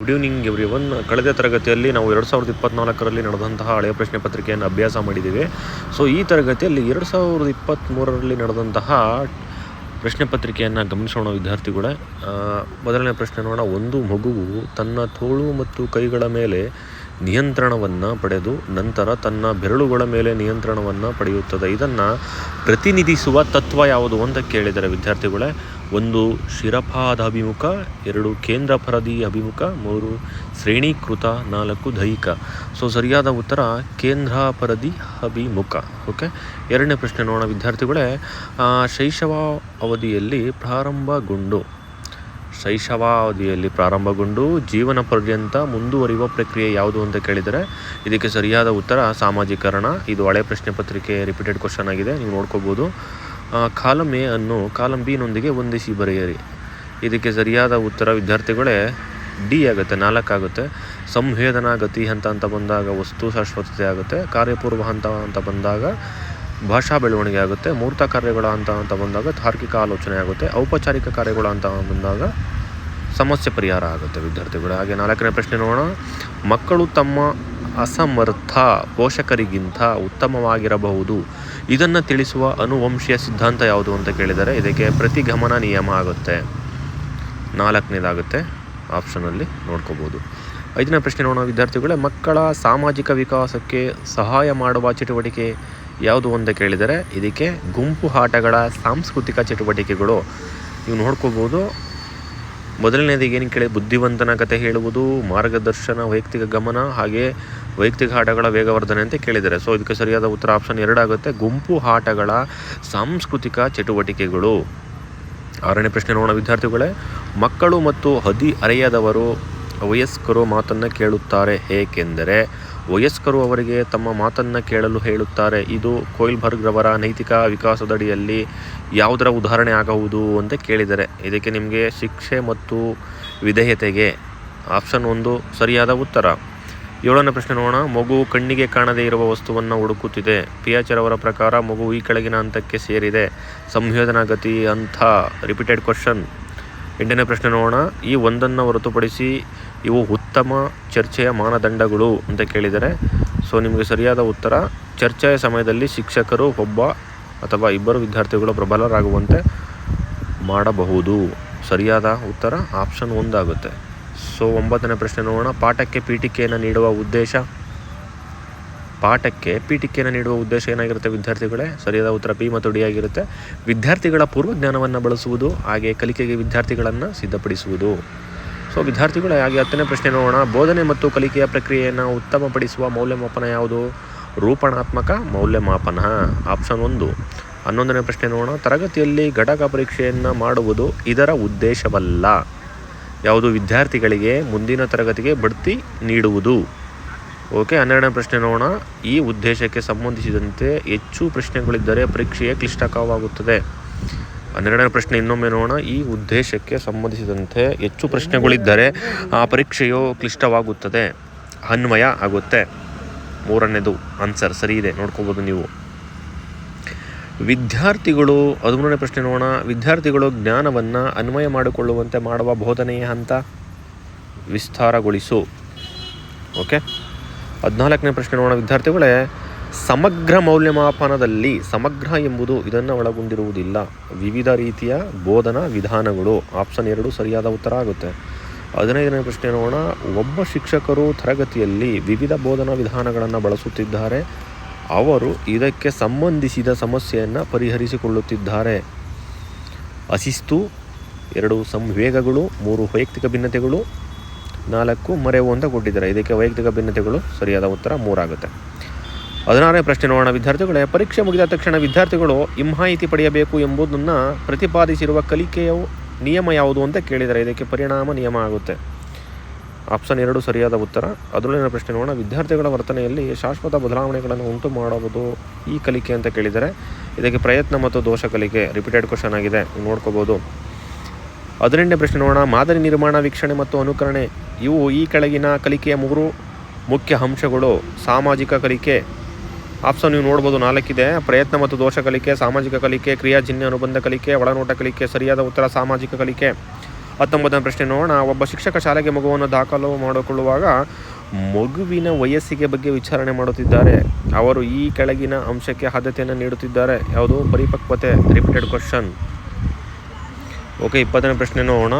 Good evening every one ಕಳೆದ ತರಗತಿಯಲ್ಲಿ ನಾವು ಎರಡು ಸಾವಿರದ ಇಪ್ಪತ್ನಾಲ್ಕರಲ್ಲಿ ನಡೆದಂತಹ ಹಳೆಯ ಪ್ರಶ್ನೆ ಪತ್ರಿಕೆಯನ್ನು ಅಭ್ಯಾಸ ಮಾಡಿದ್ದೀವಿ. ಸೊ ಈ ತರಗತಿಯಲ್ಲಿ ಎರಡು ಸಾವಿರದ ಇಪ್ಪತ್ತ್ಮೂರರಲ್ಲಿ ನಡೆದಂತಹ ಪ್ರಶ್ನೆ ಪತ್ರಿಕೆಯನ್ನು ಗಮನಿಸೋಣ ವಿದ್ಯಾರ್ಥಿಗಳೇ ಮೊದಲನೇ ಪ್ರಶ್ನೆ ನೋಡೋಣ. ಒಂದು ಮಗುವು ತನ್ನ ತೋಳು ಮತ್ತು ಕೈಗಳ ಮೇಲೆ ನಿಯಂತ್ರಣವನ್ನು ಪಡೆದು ನಂತರ ತನ್ನ ಬೆರಳುಗಳ ಮೇಲೆ ನಿಯಂತ್ರಣವನ್ನು ಪಡೆಯುತ್ತದೆ. ಇದನ್ನು ಪ್ರತಿನಿಧಿಸುವ ತತ್ವ ಯಾವುದು ಅಂತ ಕೇಳಿದರೆ ವಿದ್ಯಾರ್ಥಿಗಳೇ, ಒಂದು ಶಿರಪಾದ ಅಭಿಮುಖ, ಎರಡು ಕೇಂದ್ರ ಪರದಿ ಅಭಿಮುಖ, ಮೂರು ಶ್ರೇಣೀಕೃತ, ನಾಲ್ಕು ದೈಹಿಕ. ಸೊ ಸರಿಯಾದ ಉತ್ತರ ಕೇಂದ್ರ ಪರದಿ ಅಭಿಮುಖ. ಓಕೆ ಎರಡನೇ ಪ್ರಶ್ನೆ ನೋಡೋಣ ವಿದ್ಯಾರ್ಥಿಗಳೇ ಶೈಶವ ಅವಧಿಯಲ್ಲಿ ಪ್ರಾರಂಭಗೊಂಡು ಶೈಶವಾವಧಿಯಲ್ಲಿ ಪ್ರಾರಂಭಗೊಂಡು ಜೀವನ ಪರ್ಯಂತ ಮುಂದುವರಿಯುವ ಪ್ರಕ್ರಿಯೆ ಯಾವುದು ಅಂತ ಕೇಳಿದರೆ ಇದಕ್ಕೆ ಸರಿಯಾದ ಉತ್ತರ ಸಾಮಾಜೀಕರಣ. ಇದು ಹಳೆ ಪ್ರಶ್ನೆ ಪತ್ರಿಕೆ ರಿಪೀಟೆಡ್ ಕ್ವಶನ್ ಆಗಿದೆ, ನೀವು ನೋಡ್ಕೋಬೋದು. ಕಾಲಮ್ ಎ ಅನ್ನು ಕಾಲಮ್ ಬಿನೊಂದಿಗೆ ಹೊಂದಿಸಿ ಬರೆಯಿರಿ. ಇದಕ್ಕೆ ಸರಿಯಾದ ಉತ್ತರ, ವಿದ್ಯಾರ್ಥಿಗಳೇ, ಡಿ ಆಗುತ್ತೆ ನಾಲ್ಕಾಗುತ್ತೆ ಸಂವೇದನಾ ಗತಿ ಹಂತ ಅಂತ ಬಂದಾಗ ವಸ್ತು ಶಾಶ್ವತತೆ ಆಗುತ್ತೆ, ಕಾರ್ಯಪೂರ್ವ ಹಂತ ಅಂತ ಬಂದಾಗ ಭಾಷಾ ಬೆಳವಣಿಗೆ ಆಗುತ್ತೆ, ಮೂರ್ತ ಕಾರ್ಯಗಳ ಅಂತ ಅಂತ ಬಂದಾಗ ತಾರ್ಕಿಕ ಆಲೋಚನೆ ಆಗುತ್ತೆ, ಔಪಚಾರಿಕ ಕಾರ್ಯಗಳು ಅಂತ ಬಂದಾಗ ಸಮಸ್ಯೆ ಪರಿಹಾರ ಆಗುತ್ತೆ ವಿದ್ಯಾರ್ಥಿಗಳು. ಹಾಗೆ ನಾಲ್ಕನೇ ಪ್ರಶ್ನೆ ನೋಡೋಣ. ಮಕ್ಕಳು ತಮ್ಮ ಅಸಮರ್ಥ ಪೋಷಕರಿಗಿಂತ ಉತ್ತಮವಾಗಿರಬಹುದು. ಇದನ್ನು ತಿಳಿಸುವ ಅನುವಂಶೀಯ ಸಿದ್ಧಾಂತ ಯಾವುದು ಅಂತ ಕೇಳಿದರೆ ಇದಕ್ಕೆ ಪ್ರತಿಗಮನ ನಿಯಮ ಆಗುತ್ತೆ. ನಾಲ್ಕನೇದಾಗುತ್ತೆ ಆಪ್ಷನಲ್ಲಿ ನೋಡ್ಕೋಬೋದು. ಐದನೇ ಪ್ರಶ್ನೆ ನೋಡೋಣ ವಿದ್ಯಾರ್ಥಿಗಳೇ. ಮಕ್ಕಳ ಸಾಮಾಜಿಕ ವಿಕಾಸಕ್ಕೆ ಸಹಾಯ ಮಾಡುವ ಚಟುವಟಿಕೆ ಯಾವುದು ಅಂತ ಕೇಳಿದರೆ ಇದಕ್ಕೆ ಗುಂಪು ಆಟಗಳ ಸಾಂಸ್ಕೃತಿಕ ಚಟುವಟಿಕೆಗಳು. ನೀವು ನೋಡ್ಕೋಬೋದು. ಮೊದಲನೇದಿಗೆ ಏನು ಕೇಳಿ, ಬುದ್ಧಿವಂತನ ಕತೆ ಹೇಳುವುದು, ಮಾರ್ಗದರ್ಶನ, ವೈಯಕ್ತಿಕ ಗಮನ, ಹಾಗೆ ವೈಯಕ್ತಿಕ ಆಟಗಳ ವೇಗವರ್ಧನೆ ಅಂತ ಕೇಳಿದ್ದಾರೆ ಸೊ ಇದಕ್ಕೆ ಸರಿಯಾದ ಉತ್ತರ ಆಪ್ಷನ್ ಎರಡಾಗುತ್ತೆ, ಗುಂಪು ಆಟಗಳ ಸಾಂಸ್ಕೃತಿಕ ಚಟುವಟಿಕೆಗಳು. ಆರನೇ ಪ್ರಶ್ನೆ ನೋಡೋಣ ವಿದ್ಯಾರ್ಥಿಗಳೇ. ಮಕ್ಕಳು ಮತ್ತು ಹದಿ ಅರೆಯದವರು, ವಯಸ್ಕರು ಮಾತನ್ನು ಕೇಳುತ್ತಾರೆ ಏಕೆಂದರೆ ವಯಸ್ಕರು ಅವರಿಗೆ ತಮ್ಮ ಮಾತನ್ನು ಕೇಳಲು ಹೇಳುತ್ತಾರೆ. ಇದು ಕೊಯ್ಲ್ಬರ್ಗ್ ರವರ ನೈತಿಕ ವಿಕಾಸದಡಿಯಲ್ಲಿ ಯಾವುದರ ಉದಾಹರಣೆ ಆಗಬಹುದು ಅಂತ ಕೇಳಿದರೆ. ಇದಕ್ಕೆ ನಿಮಗೆ ಶಿಕ್ಷೆ ಮತ್ತು ವಿಧೇಯತೆಗೆ ಆಪ್ಷನ್ ಒಂದು ಸರಿಯಾದ ಉತ್ತರ. ಏಳನೇ ಪ್ರಶ್ನೆ ನೋಡೋಣ. ಮಗು ಕಣ್ಣಿಗೆ ಕಾಣದೇ ಇರುವ ವಸ್ತುವನ್ನು ಹುಡುಕುತ್ತಿದೆ. ಪಿಯಾಚರ್ ಅವರ ಪ್ರಕಾರ ಮಗು ಈ ಕೆಳಗಿನ ಹಂತಕ್ಕೆ ಸೇರಿದೆ. ಸಂಯೋಜನಾ ಗತಿ ಅಂಥ ರಿಪೀಟೆಡ್ ಕ್ವಶನ್ ಎಂಟನೇ ಪ್ರಶ್ನೆ ನೋಡೋಣ. ಈ ಒಂದನ್ನು ಹೊರತುಪಡಿಸಿ ಇವು ಉತ್ತಮ ಚರ್ಚೆಯ ಮಾನದಂಡಗಳು ಅಂತ ಕೇಳಿದರೆ, ಸೊ ನಿಮಗೆ ಸರಿಯಾದ ಉತ್ತರ, ಚರ್ಚೆಯ ಸಮಯದಲ್ಲಿ ಶಿಕ್ಷಕರು ಒಬ್ಬ ಅಥವಾ ಇಬ್ಬರು ವಿದ್ಯಾರ್ಥಿಗಳು ಪ್ರಬಲರಾಗುವಂತೆ ಮಾಡಬಹುದು. ಸರಿಯಾದ ಉತ್ತರ, ಆಪ್ಷನ್ ಒಂದಾಗುತ್ತೆ ಸೊ ಒಂಬತ್ತನೇ ಪ್ರಶ್ನೆ ನೋಡೋಣ. ಪಾಠಕ್ಕೆ ಪೀಠಿಕೆಯನ್ನು ನೀಡುವ ಉದ್ದೇಶ? ಪಾಠಕ್ಕೆ ಪೀಠಿಕೆಯನ್ನು ನೀಡುವ ಉದ್ದೇಶ ಏನಾಗಿರುತ್ತೆ ವಿದ್ಯಾರ್ಥಿಗಳೇ? ಸರಿಯಾದ ಉತ್ತರ ಪಿ ಮತ್ತು ಡಿ ಆಗಿರುತ್ತೆ. ವಿದ್ಯಾರ್ಥಿಗಳ ಪೂರ್ವ ಜ್ಞಾನವನ್ನು ಬಳಸುವುದು, ಹಾಗೆ ಕಲಿಕೆಗೆ ವಿದ್ಯಾರ್ಥಿಗಳನ್ನು ಸಿದ್ಧಪಡಿಸುವುದು. ಸೊ ವಿದ್ಯಾರ್ಥಿಗಳು, ಹಾಗೆ ಹತ್ತನೇ ಪ್ರಶ್ನೆ ನೋಡೋಣ. ಬೋಧನೆ ಮತ್ತು ಕಲಿಕೆಯ ಪ್ರಕ್ರಿಯೆಯನ್ನು ಉತ್ತಮಪಡಿಸುವ ಮೌಲ್ಯಮಾಪನ ಯಾವುದು? ರೂಪಣಾತ್ಮಕ ಮೌಲ್ಯಮಾಪನ. ಆಪ್ಷನ್ ಒಂದು. ಹನ್ನೊಂದನೇ ಪ್ರಶ್ನೆ ನೋಡೋಣ. ತರಗತಿಯಲ್ಲಿ ಘಟಕ ಪರೀಕ್ಷೆಯನ್ನು ಮಾಡುವುದು ಇದರ ಉದ್ದೇಶವಲ್ಲ. ಯಾವುದು? ವಿದ್ಯಾರ್ಥಿಗಳಿಗೆ ಮುಂದಿನ ತರಗತಿಗೆ ಬಡ್ತಿ ನೀಡುವುದು. ಓಕೆ, ಹನ್ನೆರಡನೇ ಪ್ರಶ್ನೆ ನೋಡೋಣ. ಈ ಉದ್ದೇಶಕ್ಕೆ ಸಂಬಂಧಿಸಿದಂತೆ ಹೆಚ್ಚು ಪ್ರಶ್ನೆಗಳಿದ್ದರೆ ಪರೀಕ್ಷೆಯೇ ಕ್ಲಿಷ್ಟಕರವಾಗುತ್ತದೆ. ಹನ್ನೆರಡನೇ ಪ್ರಶ್ನೆ ಇನ್ನೊಮ್ಮೆ ನೋಡೋಣ. ಈ ಉದ್ದೇಶಕ್ಕೆ ಸಂಬಂಧಿಸಿದಂತೆ ಹೆಚ್ಚು ಪ್ರಶ್ನೆಗಳಿದ್ದರೆ ಆ ಪರೀಕ್ಷೆಯು ಕ್ಲಿಷ್ಟವಾಗುತ್ತದೆ, ಅನ್ವಯ ಆಗುತ್ತೆ. ಮೂರನೇದು ಆನ್ಸರ್ ಸರಿ ಇದೆ, ನೋಡ್ಕೋಬೋದು ನೀವು. ವಿದ್ಯಾರ್ಥಿಗಳು, ಹದಿಮೂರನೇ ಪ್ರಶ್ನೆ ನೋಡೋಣ. ವಿದ್ಯಾರ್ಥಿಗಳು ಜ್ಞಾನವನ್ನು ಅನ್ವಯ ಮಾಡಿಕೊಳ್ಳುವಂತೆ ಮಾಡುವ ಬೋಧನೆಯ ಹಂತ ವಿಸ್ತಾರಗೊಳಿಸು. ಓಕೆ? ಹದಿನಾಲ್ಕನೇ ಪ್ರಶ್ನೆ ನೋಡೋಣ, ವಿದ್ಯಾರ್ಥಿಗಳೇ. ಸಮಗ್ರ ಮೌಲ್ಯಮಾಪನದಲ್ಲಿ ಸಮಗ್ರ ಎಂಬುದು ಇದನ್ನು ಒಳಗೊಂಡಿರುವುದಿಲ್ಲ. ವಿವಿಧ ರೀತಿಯ ಬೋಧನಾ ವಿಧಾನಗಳು. ಆಪ್ಷನ್ ಎರಡು ಸರಿಯಾದ ಉತ್ತರ ಆಗುತ್ತೆ. ಹದಿನೈದನೇ ಪ್ರಶ್ನೆ ನೋಡೋಣ. ಒಬ್ಬ ಶಿಕ್ಷಕರು ತರಗತಿಯಲ್ಲಿ ವಿವಿಧ ಬೋಧನಾ ವಿಧಾನಗಳನ್ನು ಬಳಸುತ್ತಿದ್ದಾರೆ. ಅವರು ಇದಕ್ಕೆ ಸಂಬಂಧಿಸಿದ ಸಮಸ್ಯೆಯನ್ನು ಪರಿಹರಿಸಿಕೊಳ್ಳುತ್ತಿದ್ದಾರೆ. ಅಶಿಸ್ತು ಎರಡು ಸಂವೇಗಗಳು, ಮೂರು ವೈಯಕ್ತಿಕ ಭಿನ್ನತೆಗಳು, ನಾಲ್ಕು ಮರೆವು ಅಂತ ಕೊಟ್ಟಿದ್ದಾರೆ. ಇದಕ್ಕೆ ವೈಯಕ್ತಿಕ ಭಿನ್ನತೆಗಳು ಸರಿಯಾದ ಉತ್ತರ ಮೂರಾಗುತ್ತೆ. ಹದಿನಾರನೇ ಪ್ರಶ್ನೆ ನೋಡೋಣ, ವಿದ್ಯಾರ್ಥಿಗಳೇ. ಪರೀಕ್ಷೆ ಮುಗಿದ ತಕ್ಷಣ ವಿದ್ಯಾರ್ಥಿಗಳು ಮಾಹಿತಿ ಪಡೆಯಬೇಕು ಎಂಬುದನ್ನು ಪ್ರತಿಪಾದಿಸಿರುವ ಕಲಿಕೆಯ ನಿಯಮ ಯಾವುದು ಅಂತ ಕೇಳಿದರೆ ಇದಕ್ಕೆ ಪರಿಣಾಮ ನಿಯಮ ಆಗುತ್ತೆ. ಆಪ್ಷನ್ ಎರಡು ಸರಿಯಾದ ಉತ್ತರ. ಹದಿನೇಳನೇ ಪ್ರಶ್ನೆ ನೋಡೋಣ. ವಿದ್ಯಾರ್ಥಿಗಳ ವರ್ತನೆಯಲ್ಲಿ ಶಾಶ್ವತ ಬದಲಾವಣೆಗಳನ್ನು ಉಂಟು ಮಾಡುವುದು ಈ ಕಲಿಕೆ ಅಂತ ಕೇಳಿದರೆ ಇದಕ್ಕೆ ಪ್ರಯತ್ನ ಮತ್ತು ದೋಷ ಕಲಿಕೆ ರಿಪೀಟೆಡ್ ಕ್ವಶನ್ ಆಗಿದೆ. ನೋಡ್ಕೋಬೋದು. ಹದಿನೆಂಟನೇ ಪ್ರಶ್ನೆ ನೋಡೋಣ. ಮಾದರಿ ನಿರ್ಮಾಣ, ವೀಕ್ಷಣೆ ಮತ್ತು ಅನುಕರಣೆ. ಇವು ಈ ಕೆಳಗಿನ ಕಲಿಕೆಯ ಮೂರು ಮುಖ್ಯ ಅಂಶಗಳು. ಸಾಮಾಜಿಕ ಕಲಿಕೆ ಆಪ್ಷನ್ ನೀವು ನೋಡ್ಬೋದು, ನಾಲ್ಕಿದೆ. ಪ್ರಯತ್ನ ಮತ್ತು ದೋಷ ಕಲಿಕೆ, ಸಾಮಾಜಿಕ ಕಲಿಕೆ, ಕ್ರಿಯಾಜನ್ಯ, ಅನುಬಂಧ ಕಲಿಕೆ, ಒಳನೋಟ ಕಲಿಕೆ, ಸರಿಯಾದ ಉತ್ತರ, ಸಾಮಾಜಿಕ ಕಲಿಕೆ. ಹತ್ತೊಂಬತ್ತನೇ ಪ್ರಶ್ನೆ ನೋಡೋಣ. ಒಬ್ಬ ಶಿಕ್ಷಕ ಶಾಲೆಗೆ ಮಗುವನ್ನು ದಾಖಲು ಮಾಡಿಕೊಳ್ಳುವಾಗ ಮಗುವಿನ ವಯಸ್ಸಿಗೆ ಬಗ್ಗೆ ವಿಚಾರಣೆ ಮಾಡುತ್ತಿದ್ದಾರೆ. ಅವರು ಈ ಕೆಳಗಿನ ಅಂಶಕ್ಕೆ ಆದ್ಯತೆಯನ್ನು ನೀಡುತ್ತಿದ್ದಾರೆ. ಯಾವುದು? ಪರಿಪಕ್ವತೆ. Repeated question. ಓಕೆ, ಇಪ್ಪತ್ತನೇ ಪ್ರಶ್ನೆ ನೋಡೋಣ.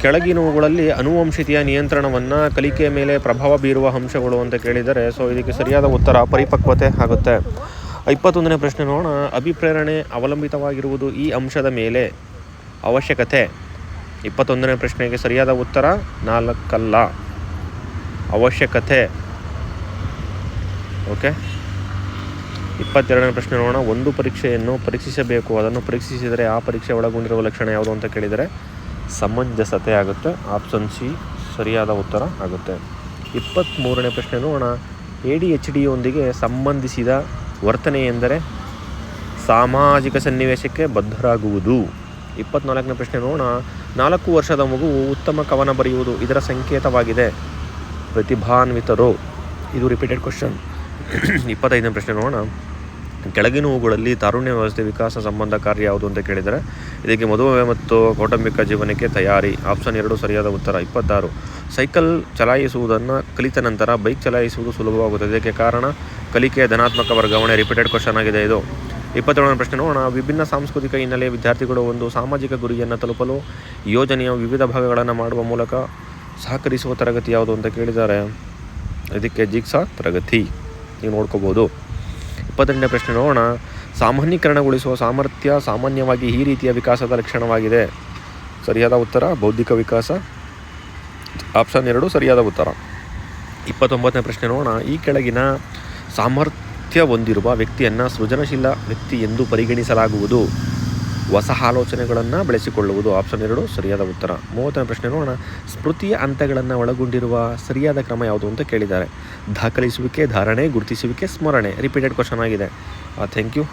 ಕೆಳಗಿನವುಗಳಲ್ಲಿ ಅನುವಂಶಿತಿಯ ನಿಯಂತ್ರಣವನ್ನು ಕಲಿಕೆಯ ಮೇಲೆ ಪ್ರಭಾವ ಬೀರುವ ಅಂಶಗಳು ಅಂತ ಕೇಳಿದರೆ, ಸೊ ಇದಕ್ಕೆ ಸರಿಯಾದ ಉತ್ತರ ಪರಿಪಕ್ವತೆ ಆಗುತ್ತೆ. ಇಪ್ಪತ್ತೊಂದನೇ ಪ್ರಶ್ನೆ ನೋಡೋಣ. ಅಭಿಪ್ರೇರಣೆ ಅವಲಂಬಿತವಾಗಿರುವುದು ಈ ಅಂಶದ ಮೇಲೆ ಅವಶ್ಯಕತೆ. ಇಪ್ಪತ್ತೊಂದನೇ ಪ್ರಶ್ನೆಗೆ ಸರಿಯಾದ ಉತ್ತರ ನಾಲ್ಕಲ್ಲ. ಅವಶ್ಯಕತೆ. ಓಕೆ. ಇಪ್ಪತ್ತೆರಡನೇ ಪ್ರಶ್ನೆ ನೋಡೋಣ. ಒಂದು ಪರೀಕ್ಷೆಯನ್ನು ಪರೀಕ್ಷಿಸಬೇಕು. ಅದನ್ನು ಪರೀಕ್ಷಿಸಿದರೆ ಆ ಪರೀಕ್ಷೆ ಒಳಗೊಂಡಿರುವ ಲಕ್ಷಣ ಯಾವುದು ಅಂತ ಕೇಳಿದರೆ ಸಮಂಜಸತೆ ಆಗುತ್ತೆ ಆಪ್ಷನ್ ಸಿ, ಸರಿಯಾದ ಉತ್ತರ ಆಗುತ್ತೆ. ಇಪ್ಪತ್ತ್ಮೂರನೇ ಪ್ರಶ್ನೆ ನೋಡೋಣ. ಎ ಡಿ ಎಚ್ ಡಿಯೊಂದಿಗೆ ಸಂಬಂಧಿಸಿದ ವರ್ತನೆ ಎಂದರೆ ಸಾಮಾಜಿಕ ಸನ್ನಿವೇಶಕ್ಕೆ ಬದ್ಧರಾಗುವುದು. ಇಪ್ಪತ್ನಾಲ್ಕನೇ ಪ್ರಶ್ನೆ ನೋಡೋಣ. ನಾಲ್ಕು ವರ್ಷದ ಮಗು ಉತ್ತಮ ಕವನ ಬರೆಯುವುದು ಇದರ ಸಂಕೇತವಾಗಿದೆ. ಪ್ರತಿಭಾನ್ವಿತರು. ಇದು ರಿಪೀಟೆಡ್ ಕ್ವಶನ್ ಇಪ್ಪತ್ತೈದನೇ ಪ್ರಶ್ನೆ ನೋಡೋಣ. ಕೆಳಗಿನವುಗಳಲ್ಲಿ ತಾರುಣ್ಯ ವ್ಯವಸ್ಥೆ ವಿಕಾಸ ಸಂಬಂಧ ಕಾರ್ಯ ಯಾವುದು ಅಂತ ಕೇಳಿದರೆ ಇದಕ್ಕೆ ಮದುವೆ ಮತ್ತು ಕೌಟುಂಬಿಕ ಜೀವನಕ್ಕೆ ತಯಾರಿ. ಆಪ್ಷನ್ ಎರಡು ಸರಿಯಾದ ಉತ್ತರ, ಇಪ್ಪತ್ತಾರು. ಸೈಕಲ್ ಚಲಾಯಿಸುವುದನ್ನು ಕಲಿತ ನಂತರ ಬೈಕ್ ಚಲಾಯಿಸುವುದು ಸುಲಭವಾಗುತ್ತದೆ. ಇದಕ್ಕೆ ಕಾರಣ ಕಲಿಕೆಯ ಧನಾತ್ಮಕ ವರ್ಗಾವಣೆ, ರಿಪೀಟೆಡ್ ಕ್ವಶನ್ ಆಗಿದೆ ಇದು. ಇಪ್ಪತ್ತೇಳನೇ ಪ್ರಶ್ನೆ ನೋಡೋಣ. ವಿಭಿನ್ನ ಸಾಂಸ್ಕೃತಿಕ ಹಿನ್ನೆಲೆಯ ವಿದ್ಯಾರ್ಥಿಗಳು ಒಂದು ಸಾಮಾಜಿಕ ಗುರಿಯನ್ನು ತಲುಪಲು ಯೋಜನೆಯ ವಿವಿಧ ಭಾಗಗಳನ್ನು ಮಾಡುವ ಮೂಲಕ ಸಹಕರಿಸುವ ತರಗತಿ ಯಾವುದು ಅಂತ ಕೇಳಿದ್ದಾರೆ. ಇದಕ್ಕೆ ಜಿಗ್ಸಾ ತರಗತಿ. ನೀವು ನೋಡ್ಕೋಬೋದು. ಇಪ್ಪತ್ತೆಂಟನೇ ಪ್ರಶ್ನೆ ನೋಡೋಣ. ಸಾಮಾನ್ಯೀಕರಣಗೊಳಿಸುವ ಸಾಮರ್ಥ್ಯ ಸಾಮಾನ್ಯವಾಗಿ ಈ ರೀತಿಯ ವಿಕಾಸದ ಲಕ್ಷಣವಾಗಿದೆ. ಸರಿಯಾದ ಉತ್ತರ, ಬೌದ್ಧಿಕ ವಿಕಾಸ. ಆಪ್ಷನ್ ಎರಡು, ಸರಿಯಾದ ಉತ್ತರ. ಇಪ್ಪತ್ತೊಂಬತ್ತನೇ ಪ್ರಶ್ನೆ ನೋಡೋಣ. ಈ ಕೆಳಗಿನ ಸಾಮರ್ಥ್ಯ ಹೊಂದಿರುವ ವ್ಯಕ್ತಿಯನ್ನು ಸೃಜನಶೀಲ ವ್ಯಕ್ತಿ ಎಂದು ಪರಿಗಣಿಸಲಾಗುವುದು. ಹೊಸ ಆಲೋಚನೆಗಳನ್ನು ಬೆಳೆಸಿಕೊಳ್ಳುವುದು ಆಪ್ಷನ್ ಎರಡು, ಸರಿಯಾದ ಉತ್ತರ. ಮೂವತ್ತನೇ ಪ್ರಶ್ನೆ ನೋಡೋಣ. ಸ್ಮೃತಿಯ ಹಂತಗಳನ್ನು ಒಳಗೊಂಡಿರುವ ಸರಿಯಾದ ಕ್ರಮ ಯಾವುದು ಅಂತ ಕೇಳಿದ್ದಾರೆ. ದಾಖಲಿಸುವಿಕೆ, ಧಾರಣೆ, ಗುರುತಿಸುವಿಕೆ, ಸ್ಮರಣೆ. ರಿಪೀಟೆಡ್ ಕ್ವಶನ್ ಆಗಿದೆ. Thank you